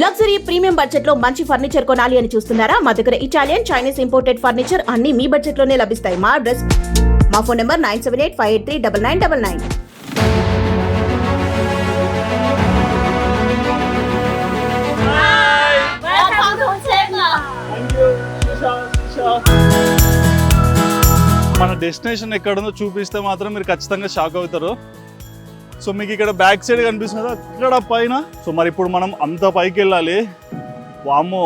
Luxury premium budget లో మంచి furniture కొనాలి అని చూస్తున్నారా మా దగ్గర ఇటాలియన్ చైనీస్ ఇంపోర్టెడ్ ఫర్నిచర్ అన్ని మీ బడ్జెట్ లోనే లభిస్తాయి మా అడ్రస్ మా phone number nine seven eight five eight three double nine double nine మన డెస్టినేషన్ ఎక్కడుందో చూపిస్తే మాత్రం మీరు ఖచ్చితంగా షాక్ అవుతారు సో మీకు ఇక్కడ బ్యాక్ సైడ్ కనిపిస్తుంది అక్కడ పైన సో మరి ఇప్పుడు మనం అంత పైకి వెళ్ళాలి వామో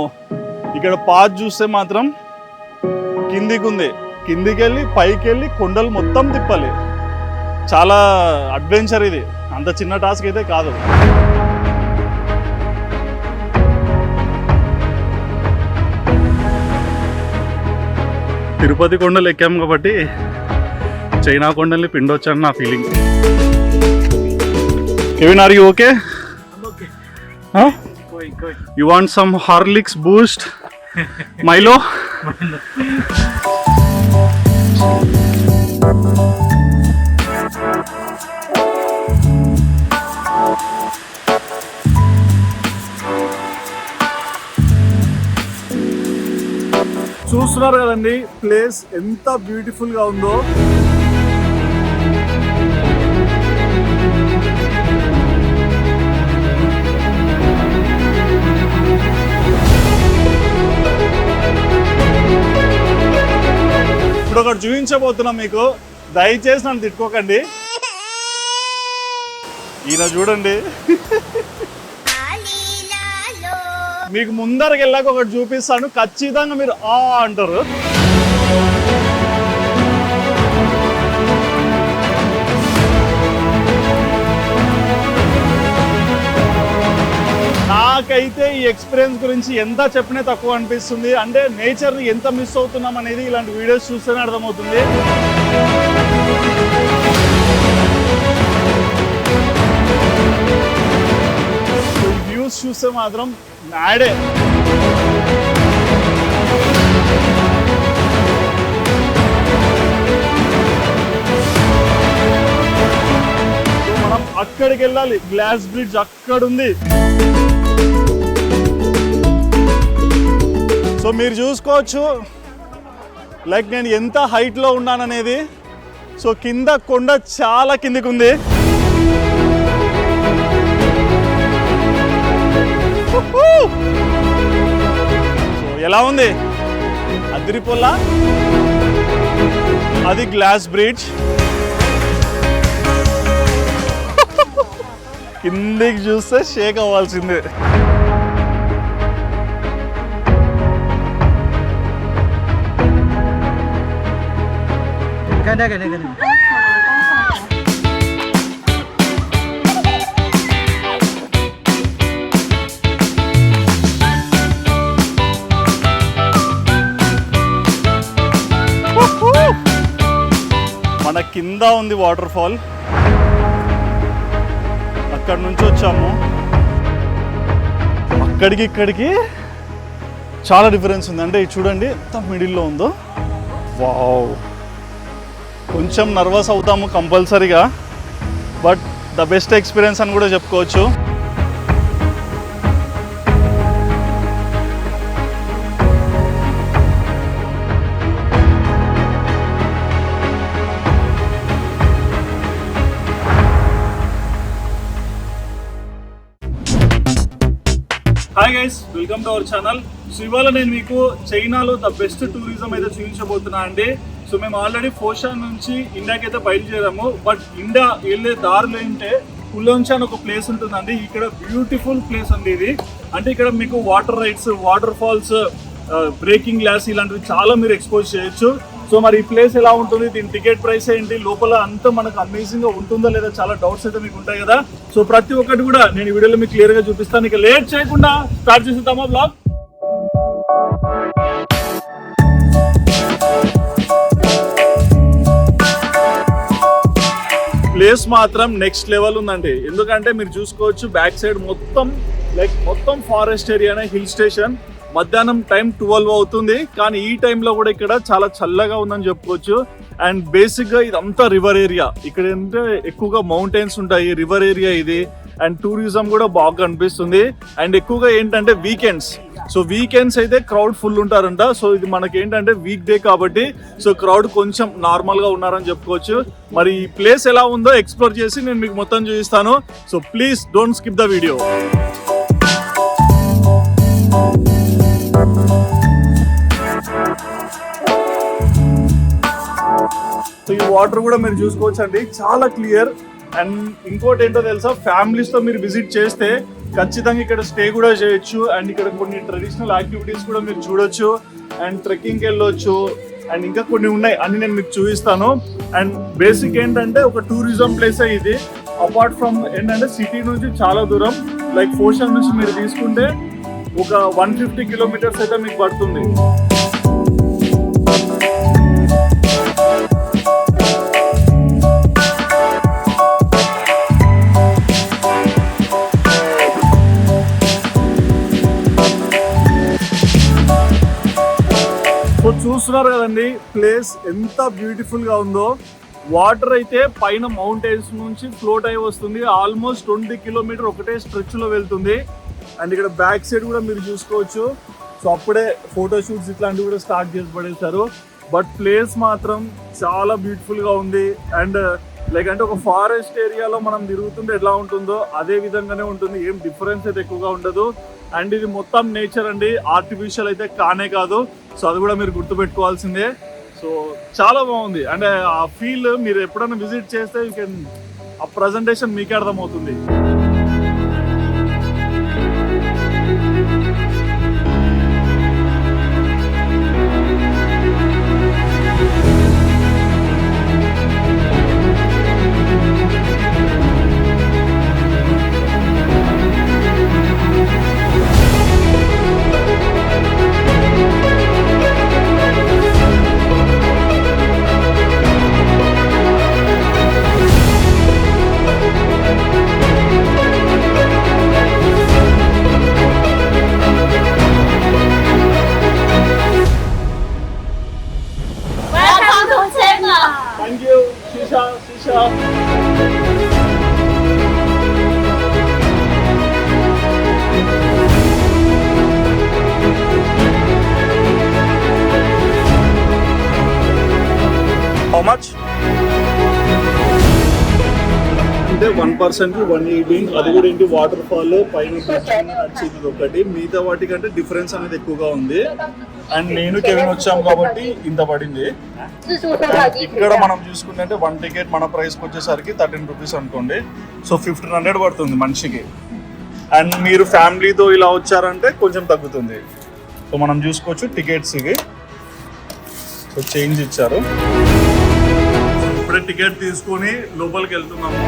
ఇక్కడ పాత్ చూస్తే మాత్రం కిందికి ఉంది కిందికి వెళ్ళి పైకి వెళ్ళి కొండలు మొత్తం తిప్పాలి చాలా అడ్వెంచర్ ఇది అంత చిన్న టాస్క్ అయితే కాదు తిరుపతి కొండలు ఎక్కాము కాబట్టి చైనా కొండల్ని పిండొచ్చని నా feeling Kevin, are you okay? I'm okay. Huh? Going, going. You want some Harlicks boost? Milo? Milo. చూస్తున్నారు కదండి ప్లేస్ ఎంత బ్యూటిఫుల్గా ఉందో ఒకటి చూపించబోతున్నాం మీకు దయచేసి నన్ను తిట్టుకోకండి ఈయన చూడండి మీకు ముందరికి వెళ్ళాక ఒకటి చూపిస్తాను ఖచ్చితంగా మీరు ఆ అంటారు నాకైతే ఈ ఎక్స్పీరియన్స్ గురించి ఎంత చెప్పినా తక్కువ అనిపిస్తుంది అంటే నేచర్ని ఎంత మిస్ అవుతున్నాం అనేది ఇలాంటి వీడియోస్ చూస్తేనే అర్థమవుతుంది వ్యూస్ చూస్తే మాత్రం నాడే మనం అక్కడికి వెళ్ళాలి గ్లాస్ బ్రిడ్జ్ అక్కడుంది సో మీరు చూసుకోవచ్చు లైక్ నేను ఎంత హైట్లో ఉన్నాననేది సో కింద కొండ చాలా కిందికి ఉంది ఎలా ఉంది అదిరిపోల్లా అది గ్లాస్ బ్రిడ్జ్ కిందికి చూస్తే షేక్ అవ్వాల్సిందే మన కింద ఉంది వాటర్ ఫాల్ అక్కడ నుంచి వచ్చాము అక్కడికి ఇక్కడికి చాలా డిఫరెన్స్ ఉంది అంటే ఇది చూడండి ఎంత మిడిల్లో ఉందో వావ్ కొంచెం నర్వస్ అవుతాము కంపల్సరీగా బట్ ద బెస్ట్ ఎక్స్పీరియన్స్ అని కూడా చెప్పుకోవచ్చు hi guys welcome to our channel so ఇవాళ నేను మీకు చైనాలో ద బెస్ట్ టూరిజం అయితే చూపించబోతున్నా అండి సో మేము ఆల్రెడీ ఫోషా నుంచి ఇండియాకైతే బయలుదేరాము బట్ ఇండియా వెళ్ళే దారులు ఏంటంటే కుల్లోంచి అని ఒక ప్లేస్ ఉంటుందండి ఇక్కడ బ్యూటిఫుల్ ప్లేస్ అండి ఇది అంటే ఇక్కడ మీకు water rides waterfalls breaking glass ఇలాంటివి చాలా మీరు ఎక్స్పోజ్ చేయొచ్చు సో మరి ఈ ప్లేస్ ఎలా ఉంటుంది దీని టికెట్ ప్రైస్ ఏంటి లోపల అంతా మనకు అమేజింగ్గా ఉంటుందా లేదా చాలా డౌట్స్ అయితే మీకు ఉంటాయి కదా సో ప్రతి ఒక్కటి కూడా నేను వీడియోలో మీకు క్లియర్గా చూపిస్తాను ఇక లేట్ చేయకుండా స్టార్ట్ చేసేద్దామా బ్లాగ్ ప్లేస్ మాత్రం నెక్స్ట్ లెవెల్ ఉందండి ఎందుకంటే మీరు చూసుకోవచ్చు బ్యాక్ సైడ్ మొత్తం లైక్ మొత్తం ఫారెస్ట్ ఏరియానే హిల్ స్టేషన్ మధ్యాహ్నం టైం ట్వెల్వ్ అవుతుంది కానీ ఈ టైంలో కూడా ఇక్కడ చాలా చల్లగా ఉందని చెప్పుకోవచ్చు అండ్ బేసిక్గా ఇదంతా రివర్ ఏరియా ఇక్కడ ఏంటంటే ఎక్కువగా మౌంటైన్స్ ఉంటాయి రివర్ ఏరియా ఇది అండ్ టూరిజం కూడా బాగా కనిపిస్తుంది అండ్ ఎక్కువగా ఏంటంటే వీకెండ్స్ సో వీకెండ్స్ అయితే క్రౌడ్ ఫుల్ ఉంటారంట సో ఇది మనకి ఏంటంటే వీక్ డే కాబట్టి సో క్రౌడ్ కొంచెం నార్మల్గా ఉన్నారని చెప్పుకోవచ్చు మరి ఈ ప్లేస్ ఎలా ఉందో ఎక్స్ప్లోర్ చేసి నేను మీకు మొత్తం చూపిస్తాను so please don't skip the video so ఈ వాటర్ కూడా మీరు చూసుకోవచ్చు అండి చాలా క్లియర్ అండ్ ఇంకోటి ఏంటో తెలుసా ఫ్యామిలీస్తో మీరు విజిట్ చేస్తే ఖచ్చితంగా ఇక్కడ స్టే కూడా చేయొచ్చు అండ్ ఇక్కడ కొన్ని ట్రెడిషనల్ యాక్టివిటీస్ కూడా మీరు చూడొచ్చు అండ్ ట్రెక్కింగ్కి వెళ్ళొచ్చు అండ్ ఇంకా కొన్ని ఉన్నాయి అన్ని నేను మీకు చూపిస్తాను అండ్ బేసిక్ ఏంటంటే ఒక టూరిజం ప్లేసే ఇది అపార్ట్ ఫ్రమ్ ఏంటంటే సిటీ నుంచి చాలా దూరం లైక్ ఫోషన్ నుంచి మీరు తీసుకుంటే ఒక వన్ ఫిఫ్టీ కిలోమీటర్స్ అయితే మీకు పడుతుంది చూస్తున్నారు కదండి ప్లేస్ ఎంత బ్యూటిఫుల్ గా ఉందో వాటర్ అయితే పైన మౌంటైన్స్ నుంచి ఫ్లోట్ అయి వస్తుంది ఆల్మోస్ట్ ట్వంటీ కిలోమీటర్ ఒకటే స్ట్రెచ్ లో వెళ్తుంది అండ్ ఇక్కడ బ్యాక్ సైడ్ కూడా మీరు చూసుకోవచ్చు సో అప్పుడే ఫోటో షూట్స్ ఇట్లాంటివి కూడా స్టార్ట్ చేసి పడేస్తారు బట్ ప్లేస్ మాత్రం చాలా బ్యూటిఫుల్ గా ఉంది అండ్ లైక్ అంటే ఒక ఫారెస్ట్ ఏరియాలో మనం తిరుగుతుంటే ఎట్లా ఉంటుందో అదే విధంగానే ఉంటుంది ఏం డిఫరెన్స్ అయితే ఎక్కువగా ఉండదు అండ్ ఇది మొత్తం నేచర్ అండి ఆర్టిఫిషియల్ అయితే కానే కాదు సో అది కూడా మీరు గుర్తుపెట్టుకోవాల్సిందే సో చాలా బాగుంది అంటే ఆ ఫీల్ మీరు ఎప్పుడైనా విజిట్ చేస్తే యూ కెన్ ఆ ప్రజెంటేషన్ మీకే అర్థమవుతుంది ఫోకస్ అంటే వన్ ఎయిటీన్ అది కూడా ఏంటి వాటర్ ఫాల్ పైన ఒకటి మిగతా వాటికంటే డిఫరెన్స్ అనేది ఎక్కువగా ఉంది అండ్ నేను కెవిన్ వచ్చాము కాబట్టి ఇంత పడింది ఇక్కడ మనం చూసుకుంటే వన్ టికెట్ మన ప్రైస్కి వచ్చేసరికి థర్టీన్ రూపీస్ అనుకోండి సో ఫిఫ్టీన్ హండ్రెడ్ పడుతుంది మనిషికి అండ్ మీరు ఫ్యామిలీతో ఇలా వచ్చారంటే కొంచెం తగ్గుతుంది సో మనం చూసుకోవచ్చు టికెట్స్ ఇవి సో చేంజ్ ఇచ్చారు ఇప్పుడే టికెట్ తీసుకొని లోపలికి వెళ్తున్నాము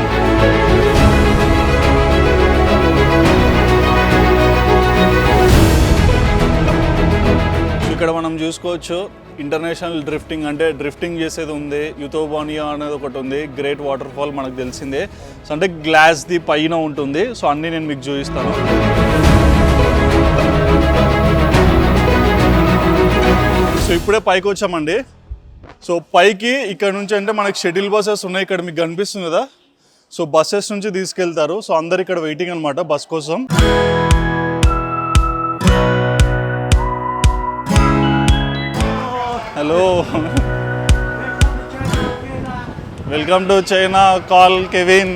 ఇక్కడ మనం చూసుకోవచ్చు ఇంటర్నేషనల్ డ్రిఫ్టింగ్ అంటే డ్రిఫ్టింగ్ చేసేది ఉంది యుతోబానియా అనేది ఒకటి ఉంది గ్రేట్ వాటర్ ఫాల్ మనకు తెలిసిందే సో అంటే గ్లాస్ది పైన ఉంటుంది సో అన్నీ నేను మీకు చూపిస్తాను సో ఇప్పుడే పైకి వచ్చామండి సో పైకి ఇక్కడ నుంచి అంటే మనకి షెటిల్ బస్సెస్ ఉన్నాయి ఇక్కడ మీకు కనిపిస్తుంది కదా సో బస్సెస్ నుంచి తీసుకెళ్తారు సో అందరు ఇక్కడ వెయిటింగ్ అనమాట బస్ కోసం Hello. Welcome to China. Call Kevin.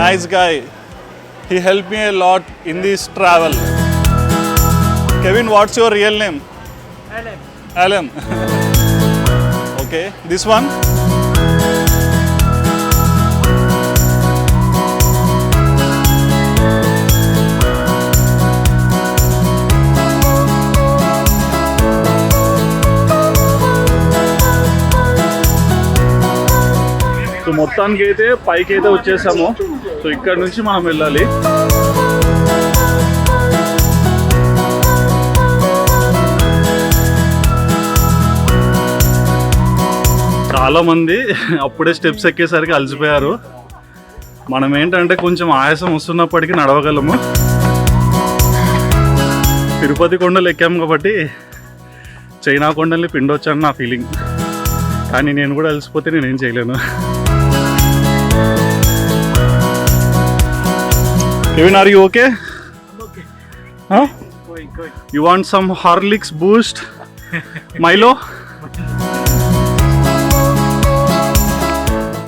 Nice guy. He helped me a lot in this travel. Kevin, what's your real name? Alan. Okay, this one? మొత్తానికి అయితే పైకి అయితే వచ్చేసాము సో ఇక్కడ నుంచి మనం వెళ్ళాలి చాలామంది అప్పుడే స్టెప్స్ ఎక్కేసరికి అలసిపోయారు మనం ఏంటంటే కొంచెం ఆయాసం వస్తున్నప్పటికీ నడవగలము తిరుపతి కొండలు ఎక్కాము కాబట్టి చైనా కొండల్ని పిండొచ్చాను నా ఫీలింగ్ కానీ నేను కూడా అలసిపోతే నేనేం చేయలేను Even are you okay? I'm okay. Huh? Going, going. You want some Horlicks boost? Milo?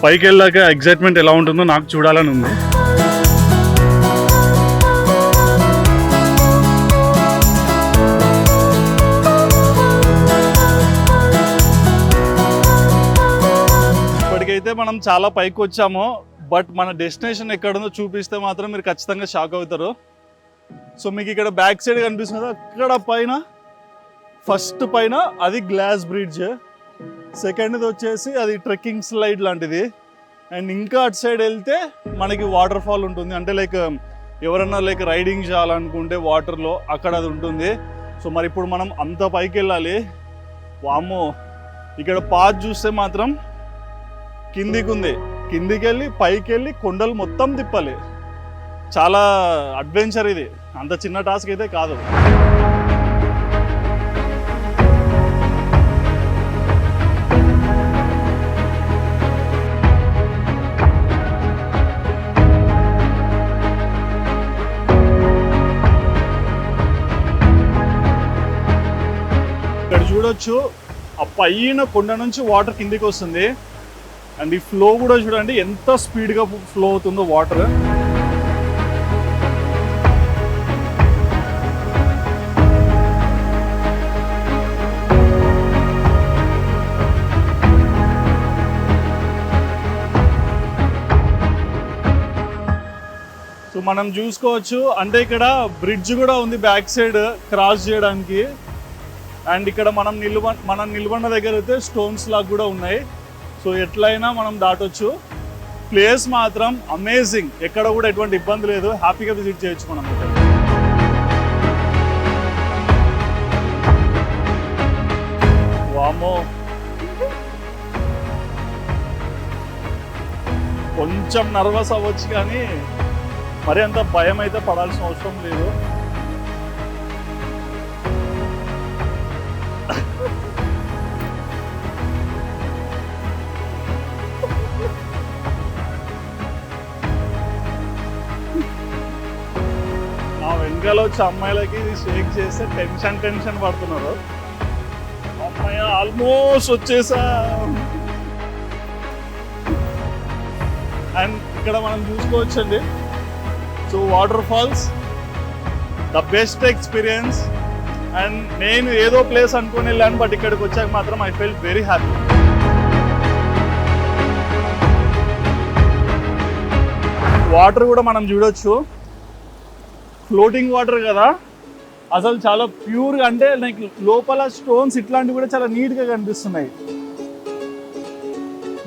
పైకి వెళ్ళాక ఎగ్జైట్మెంట్ ఎలా ఉంటుందో నాకు చూడాలని ఉంది ఇప్పటికైతే మనం చాలా పైకి వచ్చాము బట్ మన డెస్టినేషన్ ఎక్కడుందో చూపిస్తే మాత్రం మీరు ఖచ్చితంగా షాక్ అవుతారు సో మీకు ఇక్కడ బ్యాక్ సైడ్ కనిపిస్తుంది అక్కడ పైన ఫస్ట్ పైన అది గ్లాస్ బ్రిడ్జ్ సెకండ్ది వచ్చేసి అది ట్రెక్కింగ్ స్లైడ్ లాంటిది అండ్ ఇంకా అటు సైడ్ వెళ్తే మనకి వాటర్ ఫాల్ ఉంటుంది అంటే లైక్ ఎవరన్నా లైక్ రైడింగ్ చేయాలనుకుంటే వాటర్లో అక్కడ అది ఉంటుంది సో మరి ఇప్పుడు మనం అంత పైకి వెళ్ళాలి వామో ఇక్కడ పాత్ చూస్తే మాత్రం కిందికి ఉంది కిందికి వెళ్ళి పైకి వెళ్ళి కొండలు మొత్తం తిప్పాలి చాలా అడ్వెంచర్ ఇది అంత చిన్న టాస్క్ అయితే కాదు ఇక్కడ చూడొచ్చు ఆ పైన కొండ నుంచి వాటర్ కిందికి వస్తుంది అండ్ ఈ ఫ్లో కూడా చూడండి ఎంత స్పీడ్గా ఫ్లో అవుతుందో వాటర్ సో మనం చూసుకోవచ్చు అంటే ఇక్కడ బ్రిడ్జ్ కూడా ఉంది బ్యాక్ సైడ్ క్రాస్ చేయడానికి అండ్ ఇక్కడ మనం నిల్వ మనం నిల్వన్న దగ్గర అయితే స్టోన్స్ లాగా కూడా ఉన్నాయి సో ఎట్లయినా మనం దాటొచ్చు ప్లేస్ మాత్రం అమేజింగ్ ఎక్కడ కూడా ఎటువంటి ఇబ్బంది లేదు హ్యాపీగా విజిట్ చేయొచ్చు మనం వామో కొంచెం నర్వస్ అవ్వచ్చు కానీ మరి అంత భయం అయితే పడాల్సిన అవసరం లేదు ఇంట్లో వచ్చి అమ్మాయిలకి షేక్ చేస్తే టెన్షన్ టెన్షన్ పడుతున్నారు అమ్మాయి ఆల్మోస్ట్ వచ్చేసా అండ్ ఇక్కడ మనం చూసుకోవచ్చండి so waterfalls the best experience and నేను ఏదో ప్లేస్ అనుకుని వెళ్ళాను బట్ ఇక్కడికి వచ్చాక మాత్రం I feel very happy water కూడా మనం చూడొచ్చు ఫ్లోటింగ్ వాటర్ కదా అసలు చాలా ప్యూర్గా అంటే లైక్ లోపల స్టోన్స్ ఇట్లాంటివి కూడా చాలా నీట్గా కనిపిస్తున్నాయి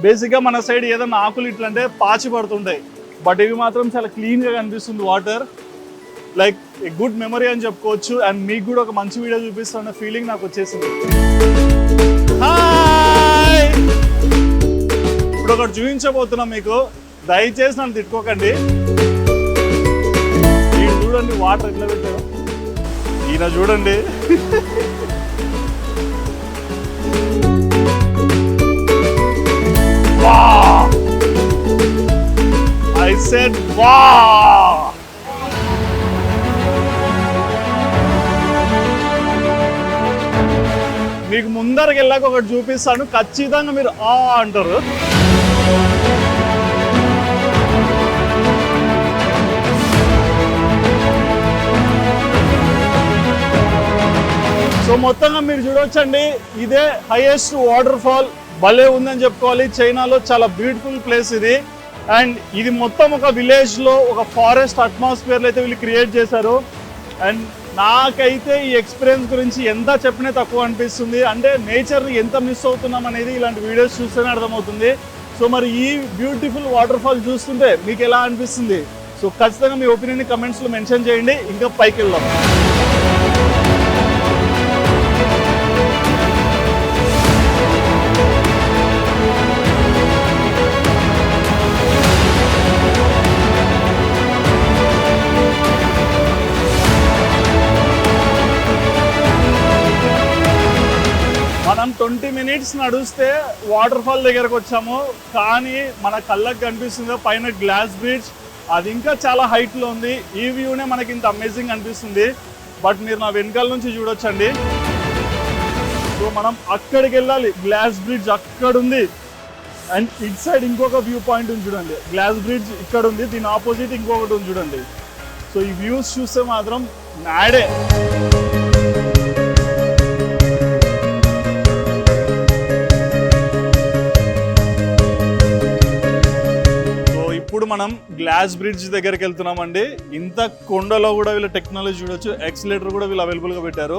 బేసిక్గా మన సైడ్ ఏదైనా ఆకులు ఇట్లంటే పాచి పడుతుంటాయి బట్ ఇవి మాత్రం చాలా క్లీన్గా కనిపిస్తుంది water like a good memory అని చెప్పుకోవచ్చు అండ్ మీకు కూడా ఒక మంచి వీడియో చూపిస్తున్న ఫీలింగ్ నాకు వచ్చేసింది ఇప్పుడు ఒకటి చూపించబోతున్నాం మీకు దయచేసి నన్ను తిట్టుకోకండి చూడండి వాటర్ ఎట్లా పెట్టారు ఈయన చూడండి ఐ సెడ్ వా మీకు ముందరకి వెళ్ళాక ఒకటి చూపిస్తాను ఖచ్చితంగా మీరు ఆ అంటారు సో మొత్తంగా మీరు చూడవచ్చండి ఇదే హైయెస్ట్ వాటర్ ఫాల్ భలే ఉందని చెప్పుకోవాలి చైనాలో చాలా బ్యూటిఫుల్ ప్లేస్ ఇది అండ్ ఇది మొత్తం ఒక విలేజ్లో ఒక ఫారెస్ట్ అట్మాస్ఫియర్లో అయితే వీళ్ళు క్రియేట్ చేశారు అండ్ నాకైతే ఈ ఎక్స్పీరియన్స్ గురించి ఎంత చెప్పినా తక్కువ అనిపిస్తుంది అంటే నేచర్ని ఎంత మిస్ అవుతున్నాం అనేది ఇలాంటి వీడియోస్ చూస్తేనే అర్థమవుతుంది సో మరి ఈ బ్యూటిఫుల్ వాటర్ ఫాల్ చూస్తుంటే మీకు ఎలా అనిపిస్తుంది సో ఖచ్చితంగా మీ ఒపీనియన్ కమెంట్స్లో మెన్షన్ చేయండి ఇంకా పైకి వెళ్దాం మనం ట్వంటీ మినిట్స్ నడిస్తే వాటర్ ఫాల్ దగ్గరకు వచ్చాము కానీ మన కళ్ళకు కనిపిస్తుంది పైన గ్లాస్ బ్రిడ్జ్ అది ఇంకా చాలా హైట్లో ఉంది ఈ వ్యూనే మనకి ఇంత అమేజింగ్ అనిపిస్తుంది బట్ మీరు నా వెనకాల నుంచి చూడొచ్చండి సో మనం అక్కడికి వెళ్ళాలి గ్లాస్ బ్రిడ్జ్ అక్కడ ఉంది అండ్ ఇట్ సైడ్ ఇంకొక వ్యూ పాయింట్ ఉంది చూడండి గ్లాస్ బ్రిడ్జ్ ఇక్కడ ఉంది దీని ఆపోజిట్ ఇంకొకటి ఉంది చూడండి సో ఈ వ్యూస్ చూస్తే మాత్రం నాడే ఇప్పుడు మనం గ్లాస్ బ్రిడ్జ్ దగ్గరికి వెళ్తున్నామండి ఇంత కొండలో కూడా వీళ్ళ టెక్నాలజీ చూడొచ్చు ఎక్సిలేటర్ కూడా వీళ్ళు అవైలబుల్గా పెట్టారు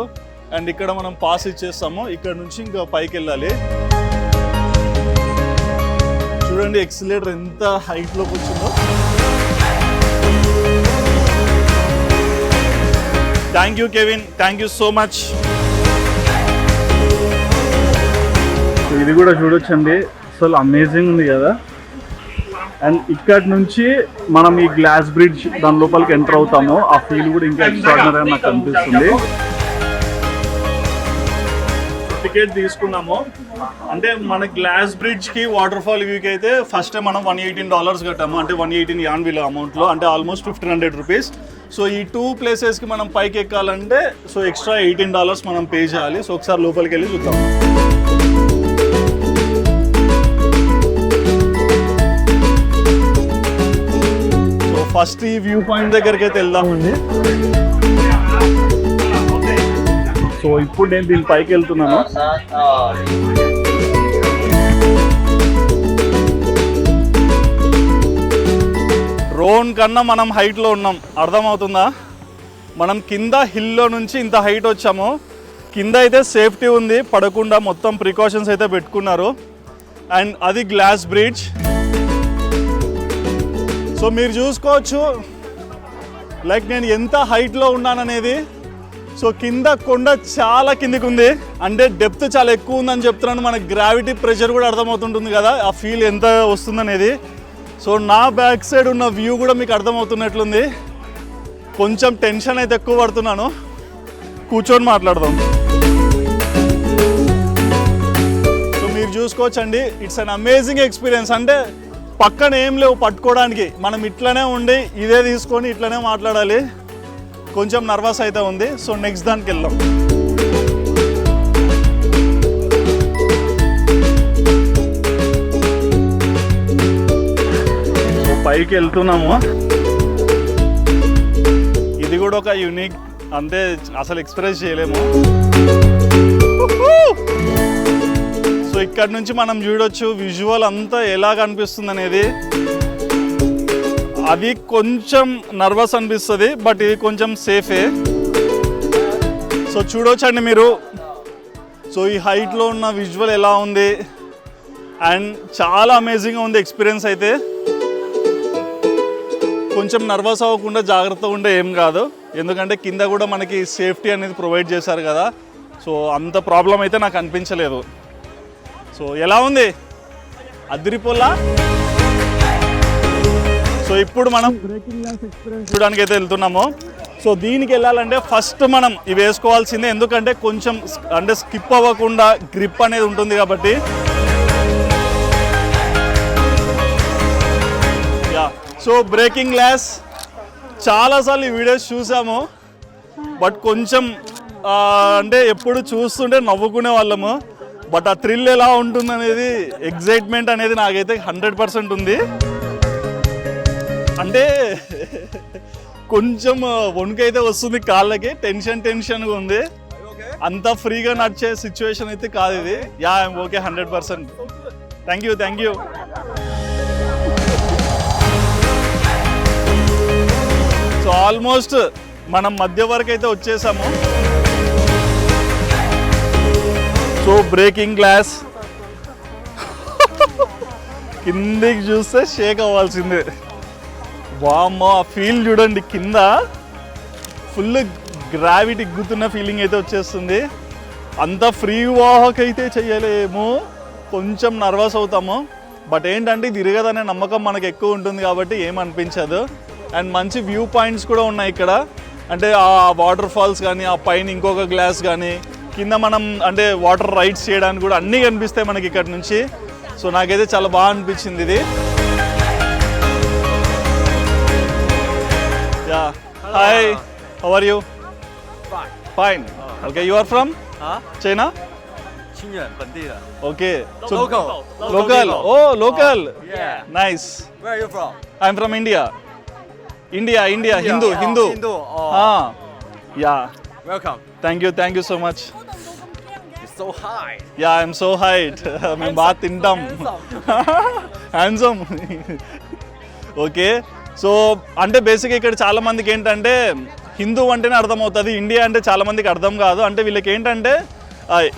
అండ్ ఇక్కడ మనం పాస్ ఇచ్చేస్తాము ఇక్కడ నుంచి ఇంకా పైకి వెళ్ళాలి చూడండి ఎక్సిలేటర్ ఎంత హైట్లోకి వచ్చిందో thank you Kevin thank you so much ఇది కూడా చూడొచ్చండి అసలు అమేజింగ్ ఉంది కదా అండ్ ఇక్కడ నుంచి మనం ఈ గ్లాస్ బ్రిడ్జ్ దాని లోపలికి ఎంటర్ అవుతాము ఆ ఫీల్ కూడా ఇంకా ఎక్స్ట్రాడినరీ నాకు అనిపిస్తుంది టికెట్ తీసుకున్నాము అంటే మన గ్లాస్ బ్రిడ్జ్ కి వాటర్ ఫాల్ వ్యూకి అయితే ఫస్ట్ మనం వన్ ఎయిటీన్ డాలర్స్ కట్టాము అంటే వన్ ఎయిటీన్ యాన్ విల్ అమౌంట్లో అంటే almost fifteen hundred rupees so ఈ టూ ప్లేసెస్కి మనం పైకి ఎక్కాలంటే సో ఎక్స్ట్రా ఎయిటీన్ డాలర్స్ మనం పే చేయాలి సో ఒకసారి లోపలికి వెళ్ళి చూద్దాం ఫస్ట్ ఈ వ్యూ పాయింట్ దగ్గరికి అయితే వెళ్దామండి సో ఇప్పుడు నేను దీని పైకి వెళ్తున్నాను రోన్ కన్నా మనం హైట్లో ఉన్నాం అర్థమవుతుందా మనం కింద హిల్లో నుంచి ఇంత హైట్ వచ్చాము కింద అయితే సేఫ్టీ ఉంది పడకుండా మొత్తం ప్రికాషన్స్ అయితే పెట్టుకున్నారు అండ్ అది గ్లాస్ బ్రిడ్జ్ సో మీరు చూసుకోవచ్చు లైక్ నేను ఎంత హైట్లో ఉన్నాననేది సో కింద కొండ చాలా కిందికి ఉంది అంటే డెప్త్ చాలా ఎక్కువ ఉందని చెప్తున్నాను మన గ్రావిటీ ప్రెషర్ కూడా అర్థమవుతుంటుంది కదా ఆ ఫీల్ ఎంత వస్తుందనేది సో నా బ్యాక్ సైడ్ ఉన్న వ్యూ కూడా మీకు అర్థమవుతున్నట్లుంది కొంచెం టెన్షన్ అయితే ఎక్కువ పడుతున్నాను కూర్చొని మాట్లాడదాం సో మీరు చూసుకోవచ్చండి ఇట్స్ అన్ అమేజింగ్ ఎక్స్పీరియన్స్ అంటే పక్కన ఏం లేవు పట్టుకోవడానికి మనం ఇట్లనే ఉండి ఇదే తీసుకొని ఇట్లనే మాట్లాడాలి కొంచెం నర్వస్ అయితే ఉంది సో నెక్స్ట్ దానికి వెళ్దాం పైకి వెళ్తున్నాము ఇది కూడా ఒక యూనిక్ అంతే అసలు ఎక్స్ప్రెస్ చేయలేము సో ఇక్కడ నుంచి మనం చూడొచ్చు విజువల్ అంతా ఎలా కనిపిస్తుంది అనేది అది కొంచెం నర్వస్ అనిపిస్తుంది బట్ ఇది కొంచెం సేఫే సో చూడొచ్చండి మీరు సో ఈ హైట్లో ఉన్న విజువల్ ఎలా ఉంది అండ్ చాలా అమేజింగ్గా ఉంది ఎక్స్పీరియన్స్ అయితే కొంచెం నర్వస్ అవ్వకుండా జాగ్రత్తగా ఉండే ఏం కాదు ఎందుకంటే కింద కూడా మనకి సేఫ్టీ అనేది ప్రొవైడ్ చేశారు కదా సో అంత ప్రాబ్లం అయితే నాకు అనిపించలేదు సో ఎలా ఉంది అద్దరిపోలా సో ఇప్పుడు మనం చూడడానికి అయితే వెళ్తున్నాము సో దీనికి వెళ్ళాలంటే ఫస్ట్ మనం ఇవి వేసుకోవాల్సిందే ఎందుకంటే కొంచెం అంటే స్కిప్ అవ్వకుండా గ్రిప్ అనేది ఉంటుంది కాబట్టి యా సో బ్రేకింగ్ గ్లాస్ చాలాసార్లు ఈ వీడియోస్ చూసాము బట్ కొంచెం అంటే ఎప్పుడు చూస్తుంటే నవ్వుకునే వాళ్ళము బట్ ఆ థ్రిల్ ఎలా ఉంటుంది అనేది ఎగ్జైట్మెంట్ అనేది నాకైతే హండ్రెడ్ పర్సెంట్ ఉంది అంటే కొంచెం వణుకైతే వస్తుంది కాళ్ళకి టెన్షన్ టెన్షన్గా ఉంది అంత ఫ్రీగా నడిచే సిచ్యువేషన్ అయితే కాదు ఇది yeah okay hundred percent thank you thank you so almost మనం మధ్య వరకు అయితే వచ్చేసాము సో బ్రేకింగ్ గ్లాస్ కిందికి చూస్తే షేక్ అవ్వాల్సిందే బామ్మ ఆ ఫీల్ చూడండి కింద ఫుల్ గ్రావిటీ గుర్తున్న ఫీలింగ్ అయితే వచ్చేస్తుంది అంత ఫ్రీ వాహక్ అయితే చేయలేము కొంచెం నర్వస్ అవుతాము బట్ ఏంటంటే తిరగదనే నమ్మకం మనకు ఎక్కువ ఉంటుంది కాబట్టి ఏమనిపించదు అండ్ మంచి వ్యూ పాయింట్స్ కూడా ఉన్నాయి ఇక్కడ అంటే ఆ వాటర్ ఫాల్స్ కానీ ఆ పైన ఇంకొక గ్లాస్ కానీ కింద మనం అంటే వాటర్ రైడ్స్ చేయడానికి కూడా అన్నీ కనిపిస్తాయి మనకి ఇక్కడ నుంచి సో నాకైతే చాలా బాగా అనిపించింది ఇది yeah hi how are you fine okay you are from China okay local oh local nice I'm from India India India Hindu Hindu yeah welcome thank you thank you so much so height yeah I'm so height మేము బాగా తింటాం handsome okay so అంటే basic ఇక్కడ చాలా మందికి ఏంటంటే హిందూ అంటేనే అర్థమవుతుంది ఇండియా అంటే చాలా మందికి అర్థం కాదు అంటే వీళ్ళకి ఏంటంటే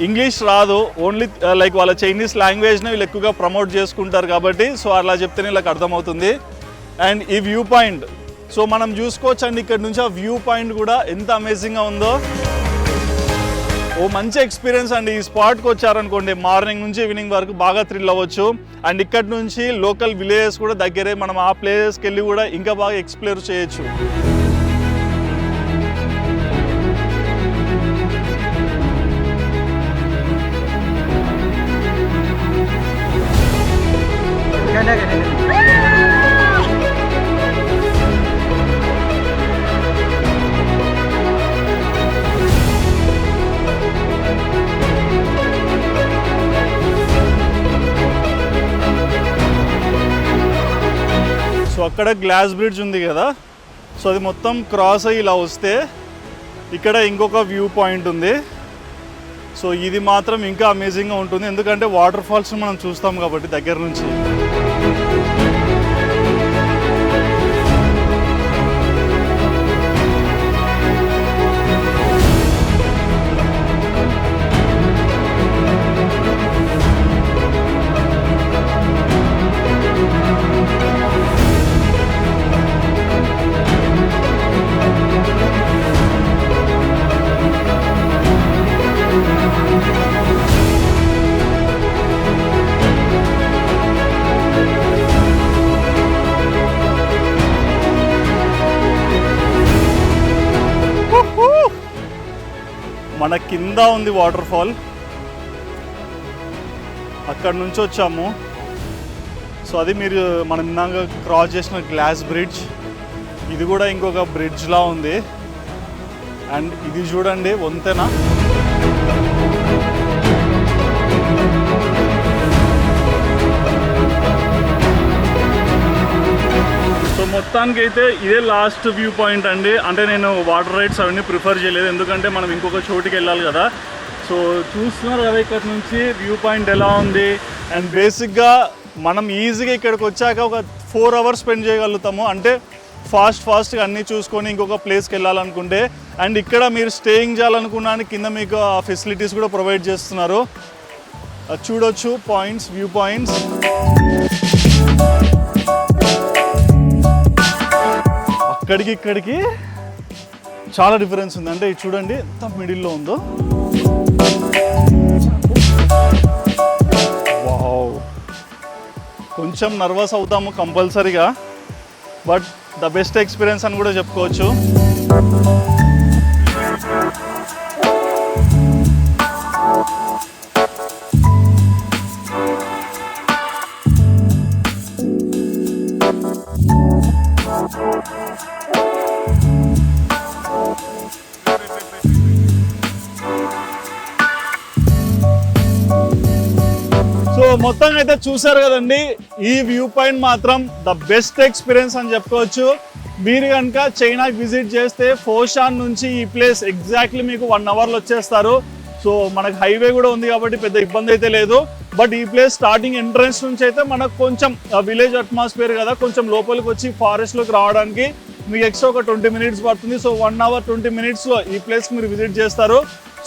ఇంగ్లీష్ రాదు ఓన్లీ లైక్ వాళ్ళ చైనీస్ లాంగ్వేజ్ని వీళ్ళు ఎక్కువగా ప్రమోట్ చేసుకుంటారు కాబట్టి సో అలా చెప్తేనే వీళ్ళకి అర్థమవుతుంది అండ్ ఈ వ్యూ పాయింట్ సో మనం చూసుకోవచ్చు అండి ఇక్కడ నుంచి ఆ వ్యూ పాయింట్ కూడా ఎంత అమేజింగ్గా ఉందో ఓ మంచి ఎక్స్పీరియన్స్ అండి ఈ స్పాట్కి వచ్చారనుకోండి మార్నింగ్ నుంచి ఈవినింగ్ వరకు బాగా థ్రిల్ అవ్వచ్చు అండ్ ఇక్కడి నుంచి లోకల్ విలేజెస్ కూడా దగ్గరే మనం ఆ ప్లేసెస్కి వెళ్ళి కూడా ఇంకా బాగా ఎక్స్ప్లోర్ చేయొచ్చు అక్కడ గ్లాస్ బ్రిడ్జ్ ఉంది కదా సో అది మొత్తం క్రాస్ అయ్యి ఇలా వస్తే ఇక్కడ ఇంకొక వ్యూ పాయింట్ ఉంది సో ఇది మాత్రం ఇంకా అమేజింగ్గా ఉంటుంది ఎందుకంటే వాటర్ ఫాల్స్ని మనం చూస్తాం కాబట్టి దగ్గర నుంచి మన కింద ఉంది వాటర్ ఫాల్ అక్కడ నుంచి వచ్చాము సో అది మీరు మనం ఇందాక క్రాస్ చేసిన గ్లాస్ బ్రిడ్జ్ ఇది కూడా ఇంకొక బ్రిడ్జ్లా ఉంది అండ్ ఇది చూడండి వంతెన మొత్తానికి అయితే ఇదే లాస్ట్ వ్యూ పాయింట్ అండి అంటే నేను వాటర్ రైడ్స్ అవన్నీ ప్రిఫర్ చేయలేదు ఎందుకంటే మనం ఇంకొక చోటుకి వెళ్ళాలి కదా సో చూస్తున్నారు కదా ఇక్కడ నుంచి వ్యూ పాయింట్ ఎలా ఉంది అండ్ బేసిక్గా మనం ఈజీగా ఇక్కడికి వచ్చాక ఒక ఫోర్ అవర్స్ స్పెండ్ చేయగలుగుతాము అంటే ఫాస్ట్ ఫాస్ట్గా అన్నీ చూసుకొని ఇంకొక ప్లేస్కి వెళ్ళాలనుకుంటే అండ్ ఇక్కడ మీరు స్టేయింగ్ చేయాలనుకున్నాను కింద మీకు ఆ ఫెసిలిటీస్ కూడా ప్రొవైడ్ చేస్తున్నారు చూడొచ్చు పాయింట్స్ వ్యూ పాయింట్స్ ఇక్కడికి ఇక్కడికి చాలా డిఫరెన్స్ ఉంది అంటే ఇది చూడండి ఎంత మిడిల్లో ఉందో కొంచెం నర్వస్ అవుతాము కంపల్సరీగా బట్ ద బెస్ట్ ఎక్స్పీరియన్స్ అని కూడా చెప్పుకోవచ్చు అయితే చూసారు కదండి ఈ వ్యూ పాయింట్ మాత్రం ద బెస్ట్ ఎక్స్పీరియన్స్ అని చెప్పుకోవచ్చు మీరు కనుక చైనా విజిట్ చేస్తే ఫోషాన్ నుంచి ఈ ప్లేస్ ఎగ్జాక్ట్లీ మీకు వన్ అవర్లో వచ్చేస్తారు సో మనకు హైవే కూడా ఉంది కాబట్టి పెద్ద ఇబ్బంది అయితే లేదు బట్ ఈ ప్లేస్ స్టార్టింగ్ ఎంట్రన్స్ నుంచి అయితే మనకు కొంచెం విలేజ్ అట్మాస్ఫియర్ కదా కొంచెం లోపలికి వచ్చి ఫారెస్ట్లోకి రావడానికి మీకు ఎక్స్ట్రా ఒక ట్వంటీ మినిట్స్ పడుతుంది సో వన్ అవర్ ట్వంటీ మినిట్స్లో ఈ ప్లేస్ మీరు విజిట్ చేస్తారు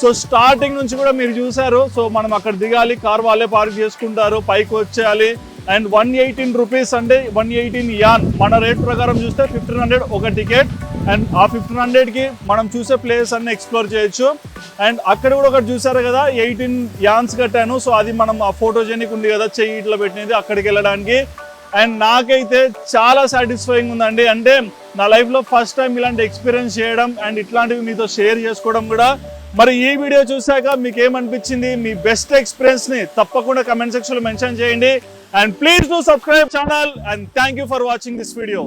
సో స్టార్టింగ్ నుంచి కూడా మీరు చూసారు సో మనం అక్కడ దిగాలి కార్ వాళ్ళే పార్క్ చేసుకుంటారు పైకి వచ్చేయాలి అండ్ వన్ ఎయిటీన్ రూపీస్ అంటే వన్ ఎయిటీన్ యాన్ మన రేట్ ప్రకారం చూస్తే ఫిఫ్టీన్ హండ్రెడ్ ఒక టికెట్ అండ్ ఆ ఫిఫ్టీన్ హండ్రెడ్కి మనం చూసే ప్లేస్ అన్ని ఎక్స్ప్లోర్ చేయొచ్చు అండ్ అక్కడ కూడా ఒకటి చూసారు కదా ఎయిటీన్ యాన్స్ కట్టాను సో అది మనం ఆ ఫోటోజెనిక్ ఉంది కదా చెయ్యి ఇట్లా పెట్టినది అక్కడికి వెళ్ళడానికి అండ్ నాకైతే చాలా సాటిస్ఫైయింగ్ ఉందండి అంటే నా లైఫ్లో ఫస్ట్ టైం ఇలాంటి ఎక్స్పీరియన్స్ చేయడం అండ్ ఇట్లాంటివి మీతో షేర్ చేసుకోవడం కూడా మరి ఈ వీడియో చూశాక మీకు ఏమనిపించింది మీ బెస్ట్ ఎక్స్పీరియన్స్ ని తప్పకుండా కమెంట్ లో మెన్షన్ చేయండి and please do subscribe channel and thank for watching this video